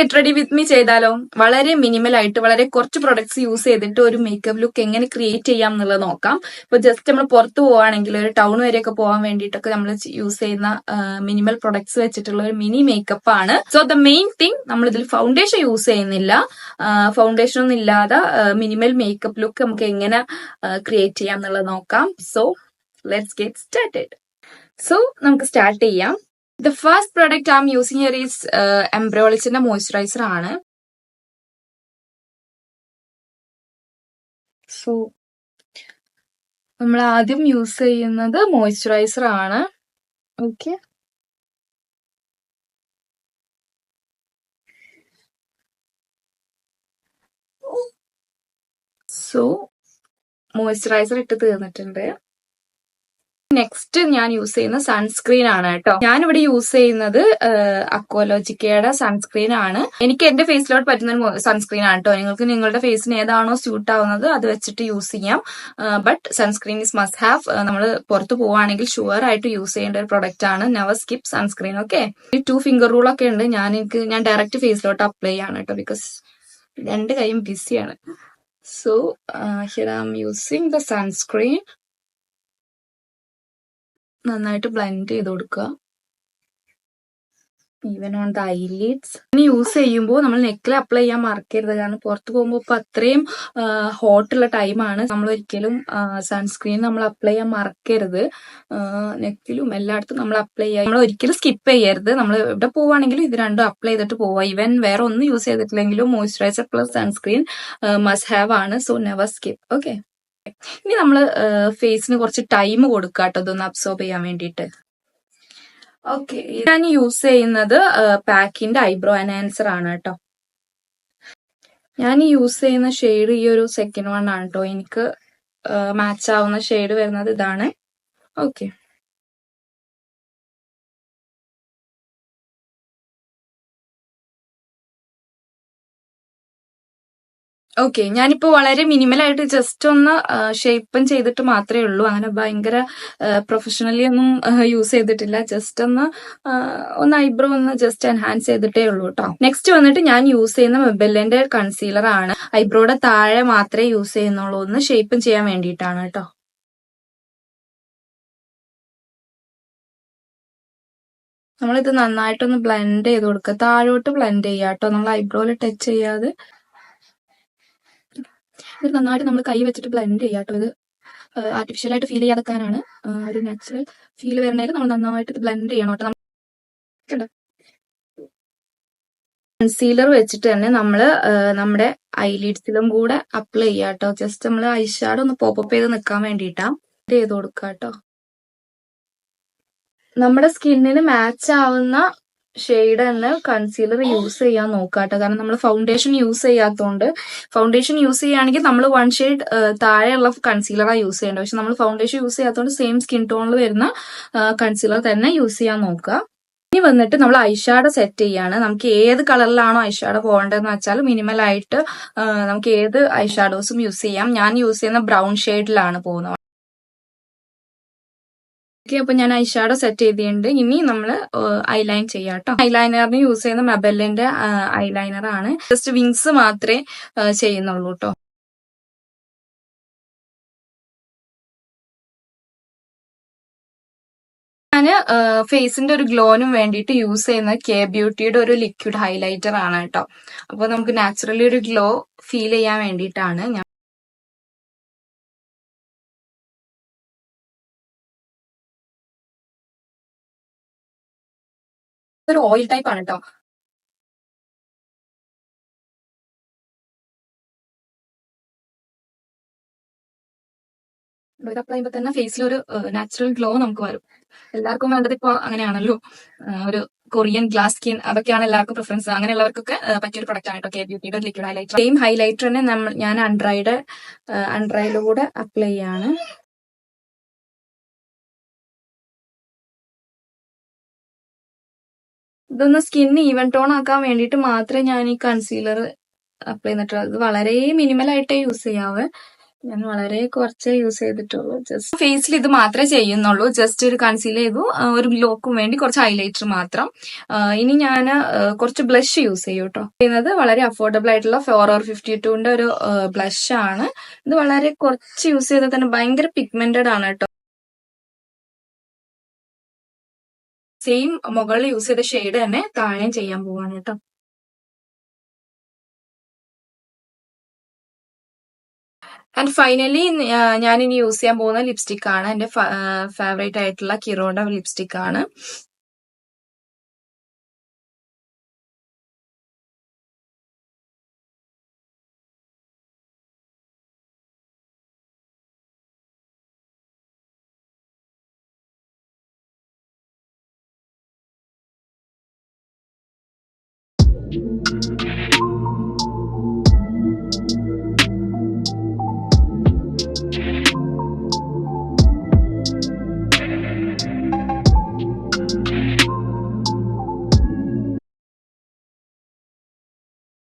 Get ready with me ചെയ്താലോ? വളരെ minimal ആയിട്ട് വളരെ കുറച്ച് പ്രൊഡക്ട്സ് യൂസ് ചെയ്തിട്ട് ഒരു മേക്കപ്പ് ലുക്ക് എങ്ങനെ ക്രിയേറ്റ് ചെയ്യാം എന്നുള്ളത് നോക്കാം. ഇപ്പൊ ജസ്റ്റ് നമ്മൾ പുറത്ത് പോവാണെങ്കിൽ ഒരു ടൗൺ വരെയൊക്കെ പോകാൻ വേണ്ടിയിട്ടൊക്കെ നമ്മൾ യൂസ് ചെയ്യുന്ന മിനിമൽ പ്രൊഡക്ട്സ് വെച്ചിട്ടുള്ള ഒരു മിനി മേക്കപ്പ് ആണ്. സോ ദ മെയിൻ തിങ് നമ്മൾ ഇതിൽ ഫൗണ്ടേഷൻ യൂസ് ചെയ്യുന്നില്ല ഫൗണ്ടേഷൻ ഒന്നും ഇല്ലാതെ മിനിമൽ മേക്കപ്പ് ലുക്ക് നമുക്ക് എങ്ങനെ ക്രിയേറ്റ് ചെയ്യാം എന്നുള്ളത് നോക്കാം. So let's get started so നമുക്ക് സ്റ്റാർട്ട് ചെയ്യാം. The first product am using here is എംബ്രോളിസിന്റെ moisturiser ആണ്. സോ നമ്മൾ ആദ്യം യൂസ് ചെയ്യുന്നത് മോയ്സ്ചറൈസർ ആണ്. ഓക്കെ സോ മോയ്സ്ചറൈസർ ഇട്ട് തീർന്നിട്ടുണ്ട്. നെക്സ്റ്റ് ഞാൻ യൂസ് ചെയ്യുന്ന സൺസ്ക്രീൻ ആണ് കേട്ടോ. ഞാൻ ഇവിടെ യൂസ് ചെയ്യുന്നത് അക്വലോജിക്കയുടെ സൺസ്ക്രീൻ ആണ്. എനിക്ക് എന്റെ ഫേസിലോട്ട് പറ്റുന്ന സൺസ്ക്രീൻ ആണ് കേട്ടോ. നിങ്ങൾക്ക് നിങ്ങളുടെ ഫേസിന് ഏതാണോ സ്യൂട്ട് ആവുന്നത് അത് വെച്ചിട്ട് യൂസ് ചെയ്യാം. But sunscreen is must have നമ്മൾ പുറത്ത് പോവുകയാണെങ്കിൽ ഷുവർ ആയിട്ട് യൂസ് ചെയ്യേണ്ട ഒരു പ്രൊഡക്റ്റ് ആണ്. നെവർ സ്കിപ്പ് സൺസ്ക്രീൻ ഓക്കെ ഈ ടു ഫിംഗർ റൂൾ ഒക്കെ ഉണ്ട്. ഞാൻ എനിക്ക് ഞാൻ ഡയറക്റ്റ് ഫേസിലോട്ട് അപ്ലൈ ചെയ്യാണ് കേട്ടോ ബിക്കോസ് രണ്ട് കൈയും ബിസിയാണ് so here I am using the sunscreen നന്നായിട്ട് ബ്ലെൻഡ് ചെയ്ത് കൊടുക്കുക. ഈവൻ ഓൺ ദ ഐലിഡ്സ് ഇനി യൂസ് ചെയ്യുമ്പോൾ നമ്മൾ നെക്കിൽ അപ്ലൈ ചെയ്യാൻ മറക്കരുത്. കാരണം പുറത്ത് പോകുമ്പോൾ ഇപ്പൊ അത്രയും ഹോട്ടുള്ള ടൈമാണ് നമ്മൾ ഒരിക്കലും സൺസ്ക്രീൻ നമ്മൾ അപ്ലൈ ചെയ്യാൻ മറക്കരുത്. നെക്കിലും എല്ലായിടത്തും നമ്മൾ അപ്ലൈ ചെയ്യാം. നമ്മൾ ഒരിക്കലും സ്കിപ്പ് ചെയ്യരുത്. നമ്മൾ എവിടെ പോവാണെങ്കിലും ഇത് രണ്ടും അപ്ലൈ ചെയ്തിട്ട് പോവുക ഈവൻ വേറെ ഒന്നും use ചെയ്തിട്ടില്ലെങ്കിലും moisturiser plus sunscreen must have ആണ്. സോ നെവർ സ്കിപ്പ് ഓക്കെ ഇനി നമ്മൾ ഫേസിന് കുറച്ച് ടൈം കൊടുക്കുക കേട്ടോ ഇതൊന്ന് അബ്സോർബ് ചെയ്യാൻ വേണ്ടിയിട്ട്. ഓക്കെ ഞാൻ യൂസ് ചെയ്യുന്നത് പാക്കിന്റെ ഐബ്രോ അനാൻസർ ആണ് കേട്ടോ ഞാൻ യൂസ് ചെയ്യുന്ന ഷെയ്ഡ് ഈ ഒരു സെക്കൻഡ് വൺ ആണ് കേട്ടോ എനിക്ക് മാച്ച് ആവുന്ന ഷെയ്ഡ് വരുന്നത് ഇതാണ്. ഓക്കെ ഓക്കെ ഞാനിപ്പോ വളരെ മിനിമലായിട്ട് ജസ്റ്റ് ഒന്ന് ഷേപ്പൻ ചെയ്തിട്ട് മാത്രമേ ഉള്ളൂ. അങ്ങനെ ഭയങ്കര പ്രൊഫഷണലി ഒന്നും യൂസ് ചെയ്തിട്ടില്ല. ജസ്റ്റ് ഒന്ന് ഒന്ന് ഐബ്രോ ഒന്ന് ജസ്റ്റ് എൻഹാൻസ് ചെയ്തിട്ടേ ഉള്ളൂ കേട്ടോ നെക്സ്റ്റ് വന്നിട്ട് ഞാൻ യൂസ് ചെയ്യുന്ന മെബെല്ലിന്റെ കൺസീലർ ആണ്. ഐബ്രോയുടെ താഴെ മാത്രമേ യൂസ് ചെയ്യുന്നുള്ളൂ. ഒന്ന് ഷേപ്പൻ ചെയ്യാൻ വേണ്ടിയിട്ടാണ് കേട്ടോ നമ്മളിത് നന്നായിട്ടൊന്ന് ബ്ലെൻഡ് ചെയ്ത് കൊടുക്കുക താഴോട്ട് ബ്ലെൻഡ് ചെയ്യാം കേട്ടോ നമ്മൾ ഐബ്രോയിൽ ടച്ച് ചെയ്യാതെ ഇത് നന്നായിട്ട് നമ്മൾ കൈ വെച്ചിട്ട് ബ്ലെൻഡ് ചെയ്യാം കേട്ടോ ഇത് ആർട്ടിഫിഷ്യൽ ആയിട്ട് ഫീൽ ചെയ്യാതെക്കാനാണ് ഒരു നാച്ചുറൽ ഫീൽ വരുന്നതിൽ നമ്മൾ നന്നായിട്ട് ബ്ലെൻഡ് ചെയ്യണം കേട്ടോ. കൺസീലർ വെച്ചിട്ട് തന്നെ നമ്മൾ നമ്മുടെ ഐലിഡ്സിലും കൂടെ അപ്ലൈ ചെയ്യാം കേട്ടോ. ജസ്റ്റ് നമ്മൾ ഐഷാഡോ ഒന്ന് പോപ്പപ്പ് ചെയ്ത് നിൽക്കാൻ വേണ്ടിയിട്ടാ ചെയ്ത് കൊടുക്കുക കേട്ടോ. നമ്മുടെ സ്കിന്നിന് മാച്ച് ആവുന്ന ഷെയ്ഡ് തന്നെ കൺസീലർ യൂസ് ചെയ്യാൻ നോക്കാട്ടോ. കാരണം നമ്മൾ ഫൗണ്ടേഷൻ യൂസ് ചെയ്യാത്തതുകൊണ്ട് ഫൗണ്ടേഷൻ യൂസ് ചെയ്യുകയാണെങ്കിൽ നമ്മൾ വൺ ഷെയ്ഡ് താഴെയുള്ള കൺസീലറാണ് യൂസ് ചെയ്യേണ്ടത്. പക്ഷെ നമ്മൾ ഫൗണ്ടേഷൻ യൂസ് ചെയ്യാത്തതുകൊണ്ട് സെയിം സ്കിൻ ടോണിൽ വരുന്ന കൺസീലർ തന്നെ യൂസ് ചെയ്യാൻ നോക്കുക. ഇനി വന്നിട്ട് നമ്മൾ ഐഷാഡ സെറ്റ് ചെയ്യാണ്. നമുക്ക് ഏത് കളറിലാണോ ഐഷാഡ പോകേണ്ടതെന്ന് വെച്ചാൽ മിനിമൽ ആയിട്ട് നമുക്ക് ഏത് ഐഷാഡോസും യൂസ് ചെയ്യാം. ഞാൻ യൂസ് ചെയ്യുന്ന ബ്രൗൺ ഷെയ്ഡിലാണ് പോകുന്നത്. ഓക്കെ അപ്പൊ ഞാൻ ഐഷാഡോ സെറ്റ് ചെയ്തിട്ടുണ്ട്. ഇനി നമ്മൾ ഐലൈൻ ചെയ്യാം കേട്ടോ ഐലൈനറിന് യൂസ് ചെയ്യുന്ന മെബലിന്റെ ഐലൈനർ ആണ്. ജസ്റ്റ് വിങ്സ് മാത്രമേ ചെയ്യുന്നുള്ളൂ കേട്ടോ ഞാൻ ഫേസിന്റെ ഒരു ഗ്ലോനും വേണ്ടിയിട്ട് യൂസ് ചെയ്യുന്ന കെ ബ്യൂട്ടിയുടെ ഒരു ലിക്വിഡ് ഹൈലൈറ്റർ ആണ് കേട്ടോ അപ്പോൾ നമുക്ക് നാച്ചുറലി ഒരു ഗ്ലോ ഫീൽ ചെയ്യാൻ വേണ്ടിയിട്ടാണ് ഞാൻ ഒരു ഓയിൽ ടൈപ്പ് ആണ് കേട്ടോ ഇത് അപ്ലൈ ചെയ്യുമ്പോൾ തന്നെ ഫേസിൽ ഒരു നാച്ചുറൽ ഗ്ലോ നമുക്ക് വരും. എല്ലാവർക്കും വേണ്ടത് ഇപ്പോൾ അങ്ങനെയാണല്ലോ. ഒരു കൊറിയൻ ഗ്ലാസ് സ്കിൻ അതൊക്കെയാണ് എല്ലാവർക്കും പ്രിഫറൻസ് അങ്ങനെയുള്ളവർക്കൊക്കെ പറ്റിയൊരു പ്രൊഡക്റ്റ് ആണ് കെ ബ്യൂട്ടിയുടെ ലിക്വിഡ് ഹൈലൈറ്റർ സെയിം ഹൈലൈറ്റർ തന്നെ ഞാൻ അൺഡ്രൈഡ് അൺഡ്രൈയിലൂടെ അപ്ലൈ ചെയ്യാണ്. ഇതൊന്ന് സ്കിൻ ഈവൻ ടോൺ ആക്കാൻ വേണ്ടിയിട്ട് മാത്രമേ ഞാൻ ഈ കൺസീലർ അപ്ലൈ ചെയ്തിട്ടുള്ളൂ. ഇത് വളരെ മിനിമൽ ആയിട്ടേ യൂസ് ചെയ്യാവേ. ഞാൻ വളരെ കുറച്ചേ യൂസ് ചെയ്തിട്ടുള്ളൂ. ജസ്റ്റ് ഫേസിൽ ഇത് മാത്രമേ ചെയ്യുന്നുള്ളൂ. ജസ്റ്റ് ഒരു കൺസീൽ ചെയ്തു. ഒരു ലോക്കും വേണ്ടി കുറച്ച് ഹൈലൈറ്റർ മാത്രം. ഇനി ഞാൻ കുറച്ച് ബ്ലഷ് യൂസ് ചെയ്യും കേട്ടോ ചെയ്യുന്നത് വളരെ അഫോർഡബിൾ ആയിട്ടുള്ള ഫോർ ഓർ ഫിഫ്റ്റി ടുവിന്റെ ഒരു ബ്ലഷ് ആണ്. ഇത് വളരെ കുറച്ച് യൂസ് ചെയ്താൽ തന്നെ ഭയങ്കര പിഗ്മെന്റഡ് ആണ് കേട്ടോ സെയിം മുകളിൽ യൂസ് ചെയ്ത ഷെയ്ഡ് തന്നെ താഴെയും ചെയ്യാൻ പോവാണ് കേട്ടോ. ആൻഡ് ഫൈനലി ഞാൻ ഇനി യൂസ് ചെയ്യാൻ പോകുന്ന ലിപ്സ്റ്റിക് ആണ്. എന്റെ ഫേവറേറ്റ് ആയിട്ടുള്ള കിറോയുടെ ലിപ്സ്റ്റിക് ആണ്.